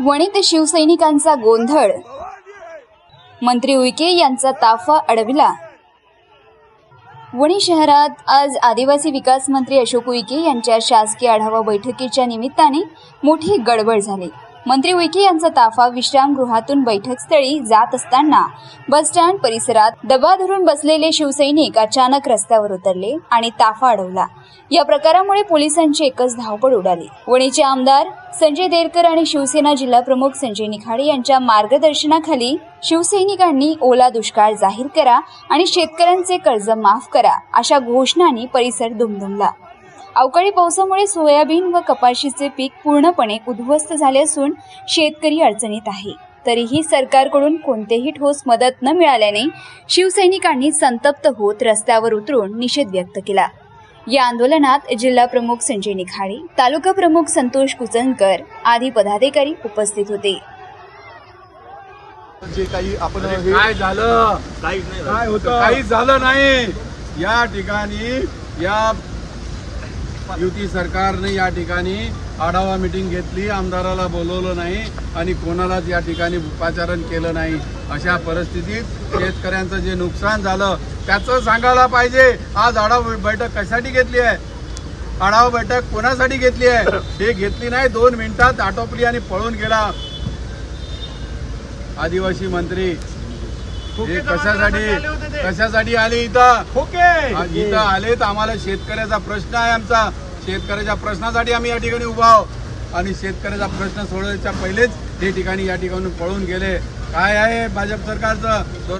वणीत शिवसैनिकांचा गोंधळ. मंत्री उईके यांचा ताफा अडविला. वणी शहरात आज आदिवासी विकास मंत्री अशोक उईके यांच्या शासकीय आढावा बैठकीच्या निमित्ताने मोठी गडबड झाली. मंत्री उईके यांचा ताफा विश्रामगृहातून बैठकस्थळी जात असताना बसस्टँड परिसरात दबा धरून बसलेले शिवसैनिक अचानक रस्त्यावर उतरले आणि ताफा अडवला. या प्रकारामुळे पोलिसांची एकच धावपळ उडाली. वणीचे आमदार संजय देरकर आणि शिवसेना जिल्हाप्रमुख संजय निखाडे यांच्या मार्गदर्शनाखाली शिवसैनिकांनी ओला दुष्काळ जाहीर करा आणि शेतकऱ्यांचे कर्ज माफ करा अशा घोषणांनी परिसर दुमदुमला. अवकाळी पावसामुळे सोयाबीन व कपाशीचे पीक पूर्णपणे उद्ध्वस्त झाले असून शेतकरी अडचणीत आहे. तरीही सरकारकडून कोणतेही ठोस मदत न मिळाल्याने शिवसैनिकांनी संतप्त होत रस्त्यावर उतरून निषेध व्यक्त केला. या आंदोलनात जिल्हा प्रमुख संजय निखाडे तालुका प्रमुख संतोष कुचनकर आदी पदाधिकारी उपस्थित होते. जे काही आपण काय झालं? काय होतं? काहीच झालं नाही. या ठिकाणी या युती सरकारने या ठिकाणी आढावा मिटिंग घेतली. आमदाराला बोलवलं नाही आणि कोणालाच या ठिकाणी उपाचारण केलं नाही. अशा परिस्थितीत शेतकऱ्यांचं जे नुकसान झालं त्याचं सांगायला पाहिजे. आज आढावा बैठक कशासाठी घेतली आहे? आढावा बैठक कोणासाठी घेतली आहे? हे घेतली नाही. दोन मिनिटात आटोपली आणि पळून गेला. आदिवासी मंत्री हे कशासाठी? कशासाठी आले इथं? इथं आलेत आम्हाला शेतकऱ्याचा प्रश्न आहे आमचा. शेतकऱ्याच्या प्रश्नासाठी आम्ही या ठिकाणी उभा आहोत. आणि शेतकऱ्याचा प्रश्न सोडवायच्या पहिलेच हे ठिकाणी या ठिकाणी पळून गेले. काय आहे भाजप सरकारचं?